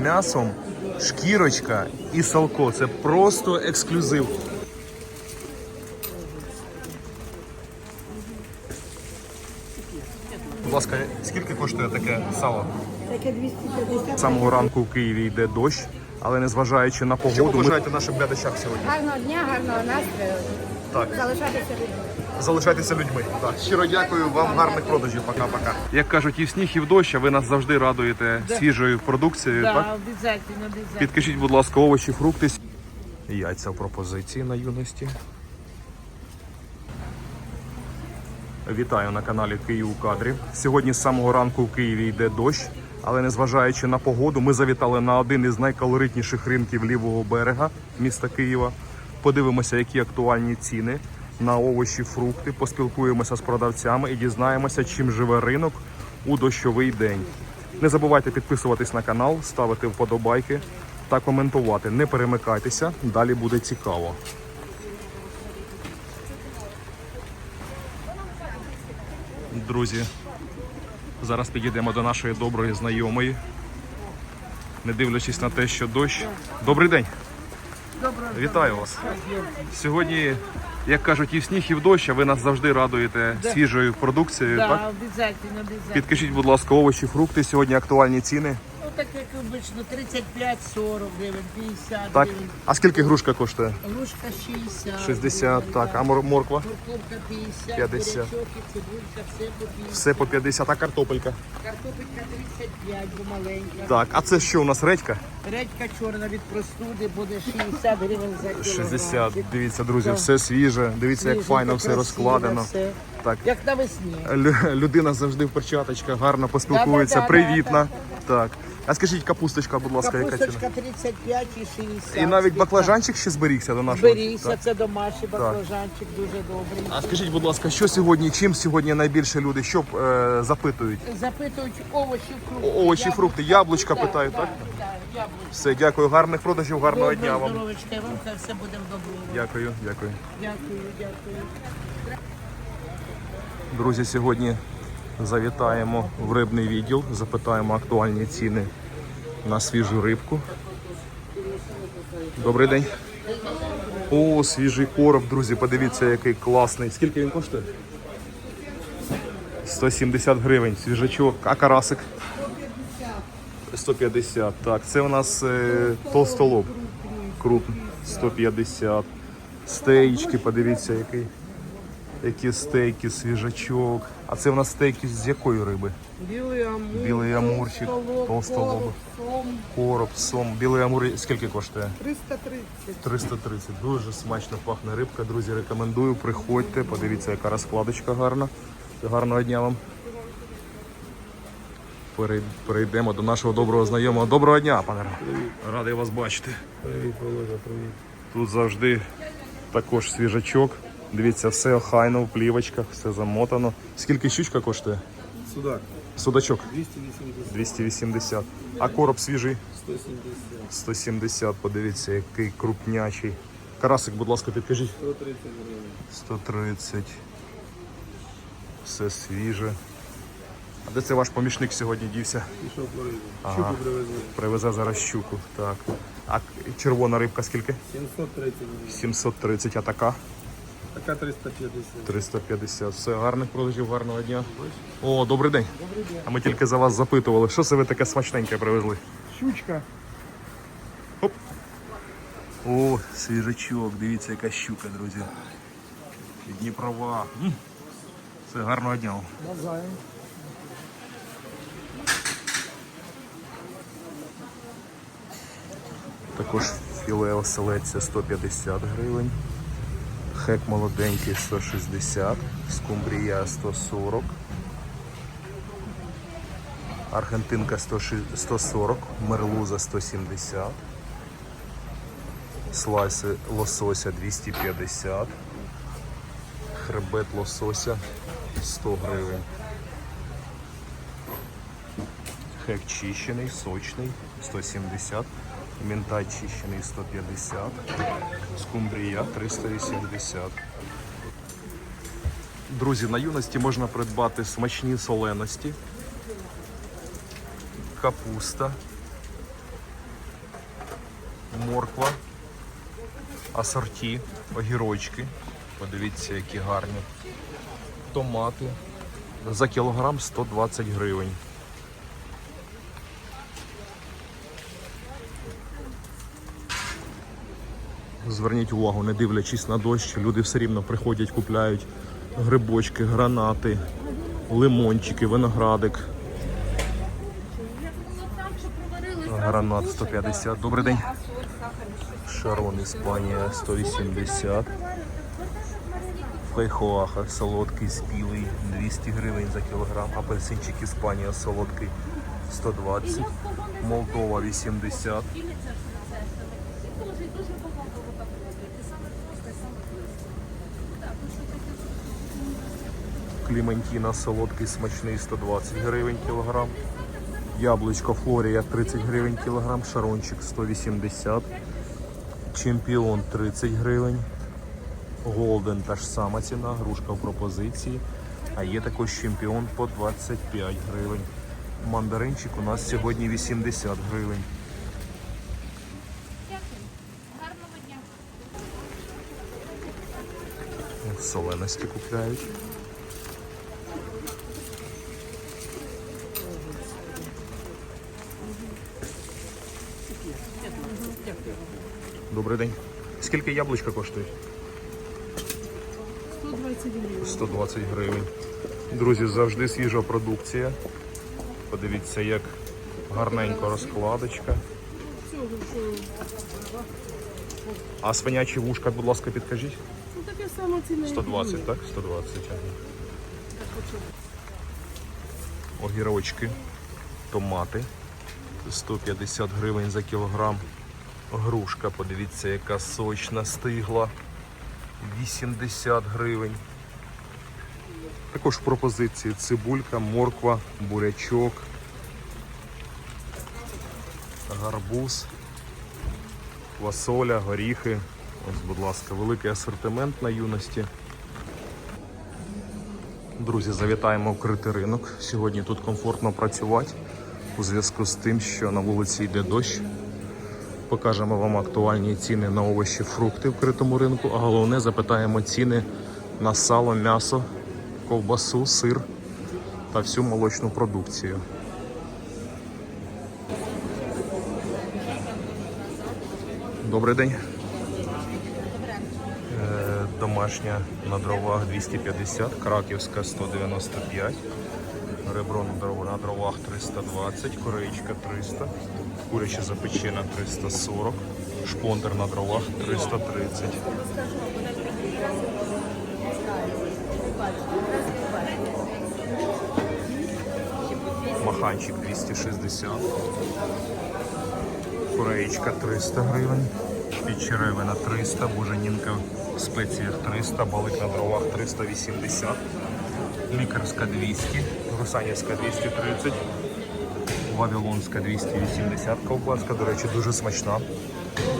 м'ясом, шкірочка і салко. Це просто ексклюзив. Будь ласка, скільки коштує таке сало? Таке 250. З самого ранку в Києві йде дощ, але незважаючи на погоду. Що ви бажаєте нашим глядачам сьогодні? Гарного дня, гарного настрою. Так. Залишатися людьми. залишайтеся людьми. Так, щиро дякую вам, гарних продажів. Пока-пока. Як кажуть, і в сніг, і в дощ, а ви нас завжди радуєте свіжою продукцією. Да, Так? обязательно, обязательно. Підкажіть, будь ласка, овочі, фрукти. Яйця в пропозиції на юності. Вітаю на каналі Київ у кадрі. Сьогодні з самого ранку в Києві йде дощ, але незважаючи на погоду, ми завітали на один із найкалоритніших ринків лівого берега міста Києва. Подивимося, які актуальні ціни на овочі, фрукти, поспілкуємося з продавцями і дізнаємося, чим живе ринок у дощовий день. Не забувайте підписуватись на канал, ставити вподобайки та коментувати. Не перемикайтеся, далі буде цікаво. Друзі, зараз підійдемо до нашої доброї знайомої. Не дивлячись на те, що дощ. Добрий день! Вітаю вас! Сьогодні, як кажуть, і в сніг, і в дощ, а ви нас завжди радуєте свіжою продукцією. Да, Так? обязательно, обязательно. Підкажіть, будь ласка, овочі, фрукти. Сьогодні актуальні ціни. Так як обично, 35-40 гривень, 50 Так. гривень. А скільки грушка коштує? Ложка 60. 60, гривень, так. А мор- морква? Морковка 50, 50. бурячок і цибулька, все по 50. Все по 50, а картопелька. Картопелька 35, бо маленька. Так, а це що у нас редька? Редька чорна від простуди буде 60 гривень за кілограм. 60. Дивіться, друзі, все свіже. Дивіться, як файно все розкладено. Все. Так. Як навесні. Лю- Людина завжди в перчаточках, гарно поспілкується, Да-да-да, привітна. Так. А скажіть, капусточка, будь ласка, яка ціна? Капусточка 35 і 60. І навіть баклажанчик ще зберігся до нашого. Так. це домашній баклажанчик, дуже добрий. А скажіть, будь ласка, що сьогодні, чим сьогодні найбільше люди що е, запитують? Запитують овочі, фрукти. О- Овочі, фрукти, яблучка питають, так? Так, яблучка. Все, дякую, гарних продажів, гарного дня вам. Здоровечка, і вам хай все буде в доброму. Дякую, дякую. Дякую, дякую. Друзі, сьогодні завітаємо в рибний відділ, запитаємо актуальні ціни на свіжу рибку. Добрий день. О, свіжий короб, друзі, подивіться, який класний. Скільки він коштує? 170 гривень, свіжачок, а карасик? 150. Так, це у нас е, толстолоб. Крупний. 150. Стейчки, подивіться, який. Які стейки, свіжачок. А це в нас стейки з якої риби? Білий амур, Білий амурчик, толстолоб, короб, сом. Білий амур скільки коштує? 330. 330. Дуже смачно пахне рибка. Друзі, рекомендую. Приходьте, подивіться, яка розкладочка гарна. Гарного дня вам. Перейдемо до нашого доброго знайомого. Доброго дня, пане. Радий вас бачити. Привіт, Володя, привіт. Тут завжди також свіжачок. Дивіться, все охайно в плівочках, все замотано. Скільки щучка коштує? Судак. Судачок 280, 280. А короб свіжий 170, 170. Подивіться, який крупнячий. Карасик, будь ласка, підкажіть. 130 гривень. 130. Все свіже. А де це ваш помічник сьогодні дівся? Пішов по рибу. Щуку привезли. Привезе зараз щуку. Так. А червона рибка скільки? 730 гривень. 730, а така? Така 350. 350. Все, гарних продажів, гарного дня. О, добрий день. А ми тільки за вас запитували, що це ви таке смачненьке привезли? Щучка. О, свіжачок, дивіться, яка щука, друзі. Дніпрова. М. Все, гарного дня. вам. Також філе оселедця 150 гривень. Хек молоденький 160, скумбрія 140. Аргентинка 140, мерлуза 170. Слайси лосося 250. Хребет лосося 100 гривень. Хек чищений, сочний 170. Мінтай чищений 150. Скумбрія 380. Друзі, на юності можна придбати смачні соленості, капуста, морква, асорті, огірочки. Подивіться, які гарні. Томати. За кілограм 120 гривень. Зверніть увагу, не дивлячись на дощ, люди все рівно приходять, купляють грибочки, гранати, лимончики, виноградик. Гранат 150. Добрий день. Шарон Іспанія 180. Фейхоаха солодкий, спілий 200 гривень за кілограм. Апельсинчик Іспанія солодкий 120. Молдова 80. Кліментіна солодкий смачний 120 гривень кілограм. Яблучко Флорія 30 гривень кілограм, шарончик 180, чемпіон 30 гривень, голден та ж сама ціна, грушка в пропозиції. А є також чемпіон по 25 гривень. Мандаринчик у нас сьогодні 80 гривень. Гарного дня. Соленості купляють. Добрий день. Скільки яблучка коштують? 120 гривень. 120 гривень. Друзі, завжди свіжа продукція. Подивіться, як гарненько розкладочка. А свинячі вушка, будь ласка, підкажіть. Ну таке саме ціна. 120, так? 120. Огірочки, томати. 150 гривень за кілограм. Грушка, подивіться, яка сочна стигла. 80 гривень. Також пропозиції цибулька, морква, бурячок, гарбуз, квасоля, горіхи. Ось, будь ласка, великий асортимент на юності. Друзі, завітаємо в критий ринок. Сьогодні тут комфортно працювати у зв'язку з тим, що на вулиці йде дощ. Покажемо вам актуальні ціни на овочі, фрукти в критому ринку, а головне запитаємо ціни на сало, м'ясо, ковбасу, сир та всю молочну продукцію. Добрий день. Е, Домашня на дровах 250, краківська 195, ребро на дров- на дровах 320, кореєчка 300, куряча запечена 340, шпонтер на дровах 330. Маханчик 260, кореєчка 300 гривень, підчеревина 300, буженінка в спеціях 300, балик на дровах 380, лікарська 200, русанівська 230, вавилонська 280 ковбаска, до речі, дуже смачна.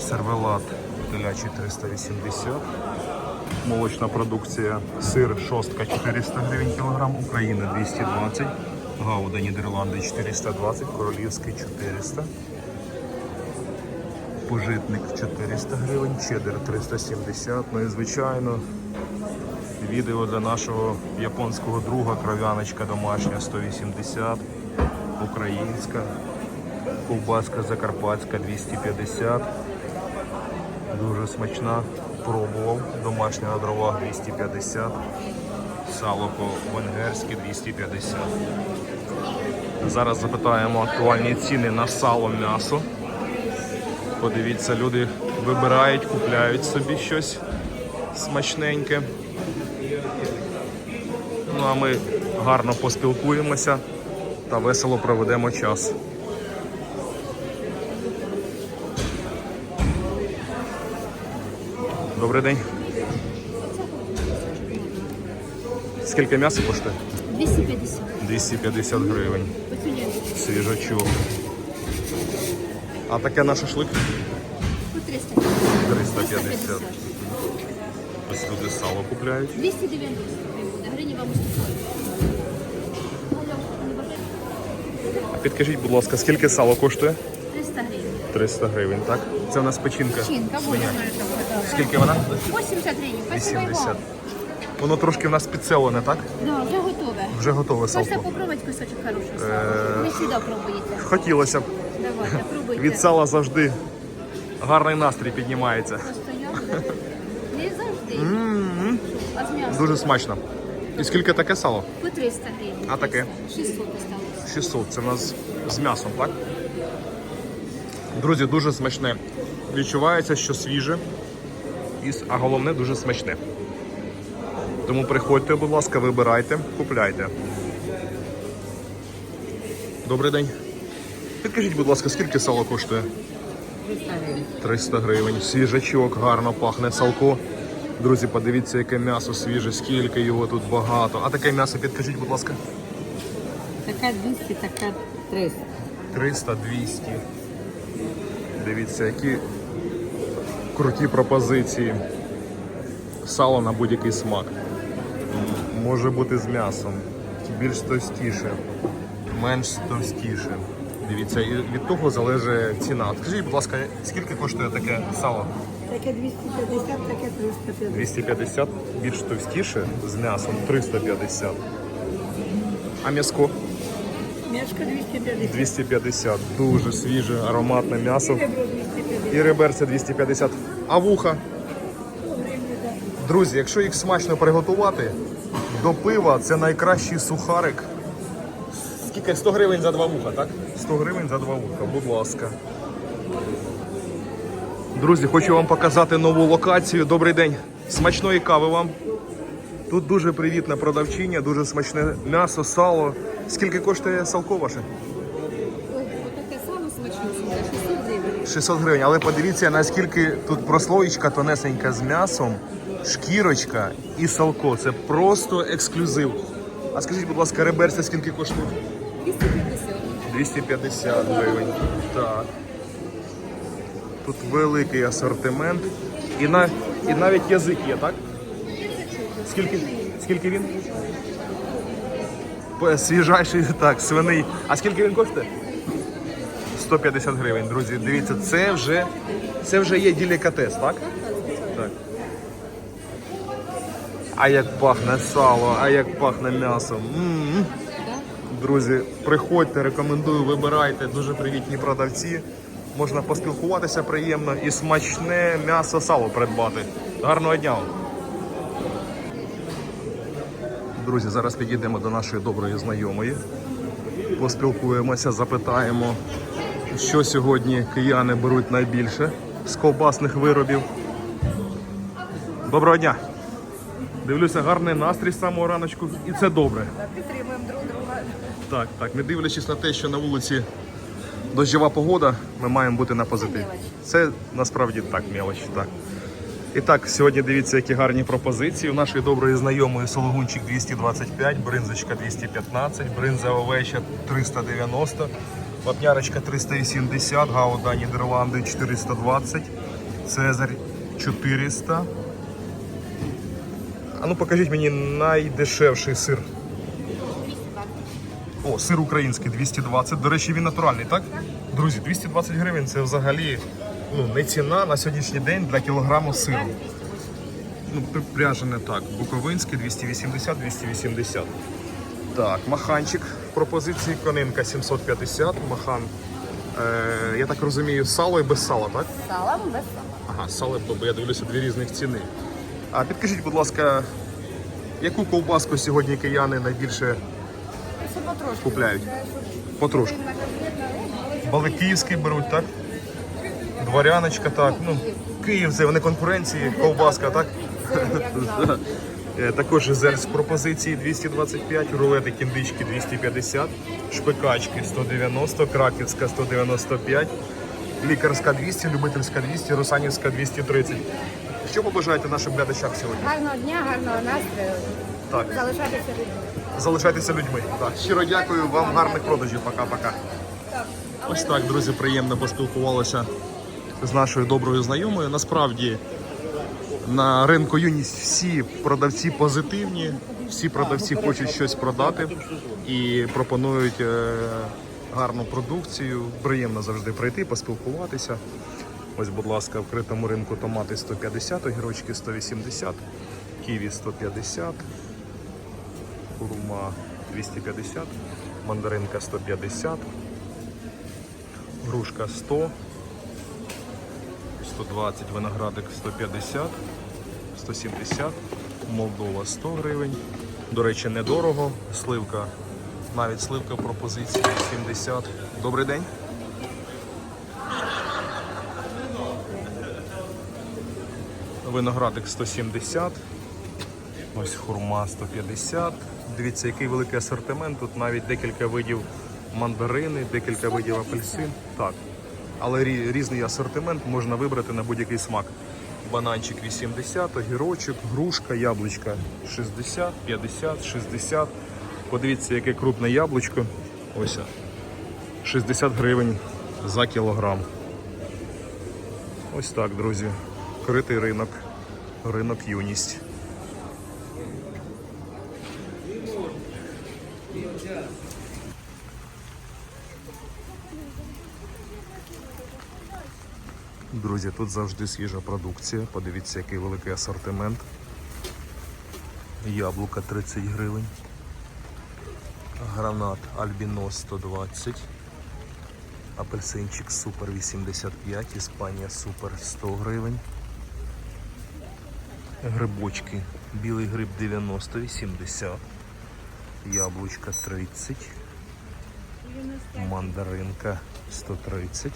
Сервелат телячий 380. Молочна продукція, сир шостка 400 гривень кілограм, Україна 220, Гауда Нідерланди 420, Королівський 400. Пожитник 400 гривень, чеддер 370. Ну і звичайно, відео для нашого японського друга кров'яночка домашня 180, українська, ковбаска закарпатська 250. Дуже смачна. Пробував. Домашня на дровах 250. Сало по-венгерськи 250. Зараз запитаємо актуальні ціни на сало м'ясо. Подивіться, люди вибирають, купляють собі щось смачненьке. Ну а ми гарно поспілкуємося та весело проведемо час. Добрий день. Скільки м'яса коштує? 250. 250 гривень. Свіжачок. А таке на шашлик? По 300. 350. Ось люди сало купляють. 290 буде. Вам. А підкажіть, будь ласка, скільки сало коштує? 300 гривень. 300 гривень, так? Це в нас печінка. Чинка, свиня. Скільки вона? 80 гривень. 80. Воно трошки в нас підселене, так? Да, вже готове. Вже готове Можете салко. попробувати кусочок хорошого сала. Не сюди пробуєте. Хотілося б. Давайте, пробуйте. Від сала завжди гарний настрій піднімається. Постоянно. Не завжди. А з м'ясом? Дуже смачно. І скільки таке сало? По 300 гривень. А таке? 600 осталось. 600. Це в нас з м'ясом, так? Друзі, дуже смачне. Відчувається, що свіже, а головне дуже смачне. Тому приходьте, будь ласка, вибирайте, купляйте. Добрий день. Підкажіть, будь ласка, скільки сало коштує? 300 гривень. Свіжачок, гарно пахне салко. Друзі, подивіться, яке м'ясо свіже, скільки його тут багато. А таке м'ясо підкажіть, будь ласка. Така 200, така 300. 300, 200. Дивіться, які круті пропозиції. Сало на будь-який смак. Може бути з м'ясом. Більш товстіше, менш товстіше. Дивіться, і від того залежить ціна. Скажіть, будь ласка, скільки коштує таке сало? Таке 250, таке 350. 250, більш товстіше з м'ясом 350. А м'яско? Мішка 250. 250. Дуже свіже, ароматне м'ясо. Ребро 250. І реберця 250. А вуха? Друзі, якщо їх смачно приготувати, до пива це найкращий сухарик. Скільки? 100 гривень за два вуха, так? 100 гривень за два вуха, будь ласка. Друзі, хочу вам показати нову локацію. Добрий день. Смачної кави вам. Тут дуже привітна продавчиня, дуже смачне м'ясо, сало. Скільки коштує салко ваше? Ой, отаке сало смачне, 600 гривень. 600 гривень, але подивіться, наскільки тут прослоєчка тонесенька з м'ясом, шкірочка і салко. Це просто ексклюзив. А скажіть, будь ласка, реберця скільки коштує? 250. 250 гривень. Так. Тут великий асортимент. І, на, і навіть язик є, так? Скільки, скільки він? Свіжайший, так, свиний. А скільки він коштує? 150 гривень, друзі. Дивіться, це вже, це вже є делікатес, так? Так. А як пахне сало, а як пахне м'ясо. Друзі, приходьте, рекомендую, вибирайте. Дуже привітні продавці. Можна поспілкуватися приємно і смачне м'ясо сало придбати. Гарного дня! Друзі, зараз підійдемо до нашої доброї знайомої. Поспілкуємося, запитаємо, що сьогодні кияни беруть найбільше з ковбасних виробів. Доброго дня! Дивлюся, гарний настрій з самого раночку, і це добре. Підтримуємо друг друга. Так, так, не дивлячись на те, що на вулиці дощова погода, ми маємо бути на позитиві. Це насправді так, мелоч, так. І так, сьогодні дивіться, які гарні пропозиції. У нашої доброї знайомої сологунчик 225, бринзочка 215, бринза овеча 390, вапнярочка 380, гауда Нідерланди 420, Цезарь 400. А ну покажіть мені найдешевший сир. О, сир український 220. До речі, він натуральний, так? Друзі, 220 гривень це взагалі ну, не ціна на сьогоднішній день для кілограму сиру. Ну, пряжене так. Буковинський 280-280. Так, маханчик пропозиції конинка 750. Махан. Е, я так розумію, сало і без сала, так? Салом без сала. Ага, сало, бо я дивлюся дві різних ціни. А підкажіть, будь ласка, яку ковбаску сьогодні кияни найбільше купляють? Потрошку. Бали київський беруть, так? Дворяночка, так. Ну, Київ це вони конкуренції, ковбаска, так? Е, Також зель з пропозиції 225, рулети кіндички 250, шпикачки 190, краківська 195, лікарська 200, любительська 200, русанівська 230. Що побажаєте нашим глядачам сьогодні? Гарного дня, гарного настрою. Так. Залишайтеся людьми. залишайтеся людьми. Так. Щиро дякую вам, гарних продажів. Пока-пока. Ось так, друзі, приємно поспілкувалися з нашою доброю знайомою. Насправді на ринку юність всі продавці позитивні, всі продавці хочуть щось продати і пропонують е, гарну продукцію. Приємно завжди прийти, поспілкуватися. Ось, будь ласка, в критому ринку томати 150, огірочки 180, ківі 150, хурма 250, мандаринка 150, грушка 100, 120, виноградик 150, 170, Молдова 100 гривень. До речі, недорого. Сливка, навіть сливка пропозиції 70. Добрий день. Виноградик 170. Ось хурма 150. Дивіться, який великий асортимент. Тут навіть декілька видів мандарини, декілька видів апельсин. Так. Але різний асортимент можна вибрати на будь-який смак. Бананчик 80, огірочок, грушка, яблучка 60, 50, 60. Подивіться, яке крупне яблучко. Ось. 60 гривень за кілограм. Ось так, друзі. Критий ринок. Ринок юність. Друзі, тут завжди свіжа продукція. Подивіться, який великий асортимент. Яблука 30 гривень. Гранат Альбінос 120. Апельсинчик Супер 85, Іспанія Супер 100 гривень. Грибочки. Білий гриб 90, 80. Яблучка 30. Мандаринка 130.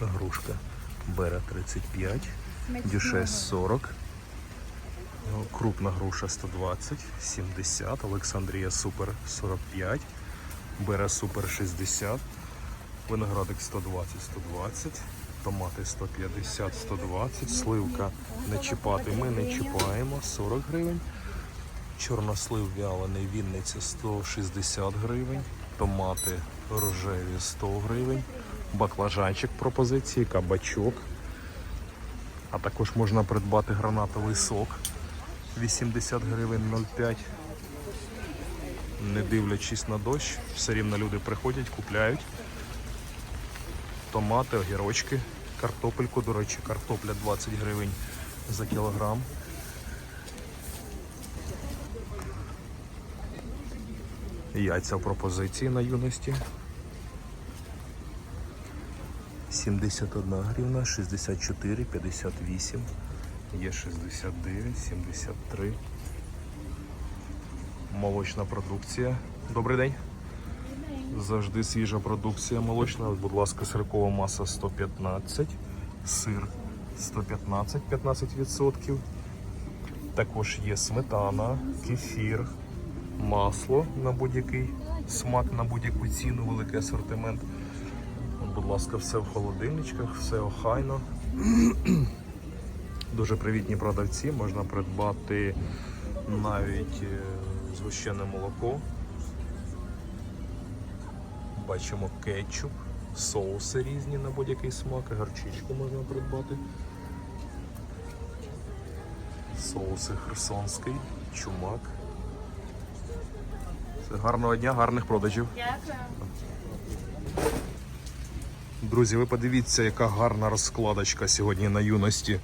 Грушка Бера 35. Дюшес 40. Ну, Крупна груша 120, 70, Олександрія Супер 45, Бера Супер 60, виноградик 120, 120, томати 150, 120, сливка не чіпати ми не чіпаємо 40 гривень. Чорнослив вялений Вінниця 160 гривень, томати рожеві 100 гривень, баклажанчик пропозиції, кабачок. А також можна придбати гранатовий сок 80 гривень 0,5. Не дивлячись на дощ, все рівно люди приходять, купляють. Томати, огірочки, картопельку, до речі, картопля 20 гривень за кілограм. Яйця в пропозиції на юності. 71 гривна, 64, 58, є 69, 73. Молочна продукція. Добрий день. Завжди свіжа продукція молочна. Будь ласка, сиркова маса 115, сир 115, 15%. Також є сметана, кефір, масло на будь-який смак, на будь-яку ціну, великий асортимент. Будь ласка, все в холодильничках, все охайно. Дуже привітні продавці, можна придбати навіть е, згущене молоко. Бачимо кетчуп, соуси різні на будь-який смак, гарчичку можна придбати. Соуси херсонський, чумак. Гарного дня, гарних продажів. Дякую. Друзі, ви подивіться, яка гарна розкладочка сьогодні на юності.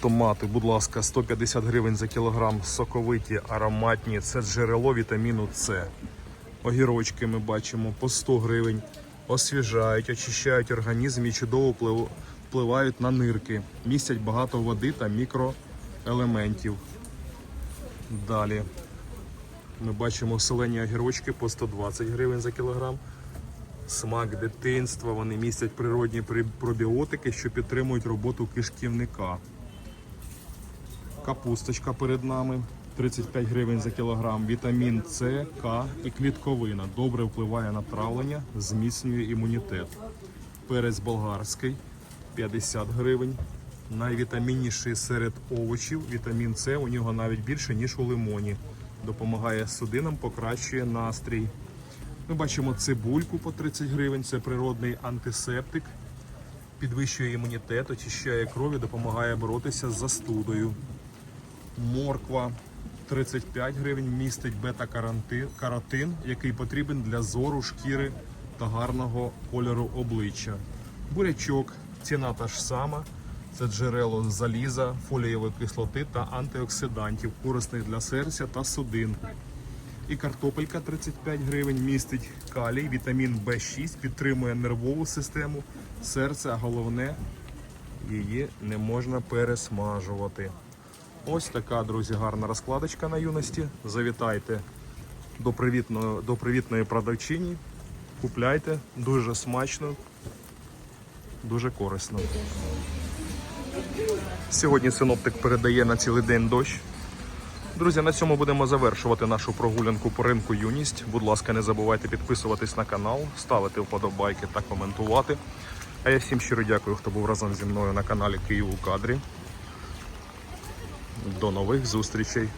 Томати, будь ласка, 150 гривень за кілограм, соковиті, ароматні. Це джерело вітаміну С. Огірочки ми бачимо по 100 гривень. Освіжають, очищають організм і чудово впливають на нирки. Містять багато води та мікроелементів. Далі ми бачимо селені огірочки по 120 гривень за кілограм смак дитинства, вони містять природні пробіотики, що підтримують роботу кишківника. Капусточка перед нами 35 гривень за кілограм. Вітамін С, К і клітковина. Добре впливає на травлення, зміцнює імунітет. Перець болгарський 50 гривень. Найвітамінніший серед овочів. Вітамін С у нього навіть більше, ніж у лимоні. Допомагає судинам, покращує настрій. Ми бачимо цибульку по 30 гривень. Це природний антисептик. Підвищує імунітет, очищає кров і допомагає боротися з застудою. Морква 35 гривень містить бета-каротин, який потрібен для зору шкіри та гарного кольору обличчя. Бурячок, ціна та ж сама. Це джерело заліза, фолієвої кислоти та антиоксидантів, корисний для серця та судин. І картопелька 35 гривень містить калій, вітамін В6, підтримує нервову систему, серце, а головне, її не можна пересмажувати. Ось така, друзі, гарна розкладочка на юності. Завітайте до привітної, до привітної продавчині. Купляйте, дуже смачно, дуже корисно. Сьогодні синоптик передає на цілий день дощ. Друзі, на цьому будемо завершувати нашу прогулянку по ринку юність. Будь ласка, не забувайте підписуватись на канал, ставити вподобайки та коментувати. А я всім щиро дякую, хто був разом зі мною на каналі Київ у кадрі. До нових зустрічей!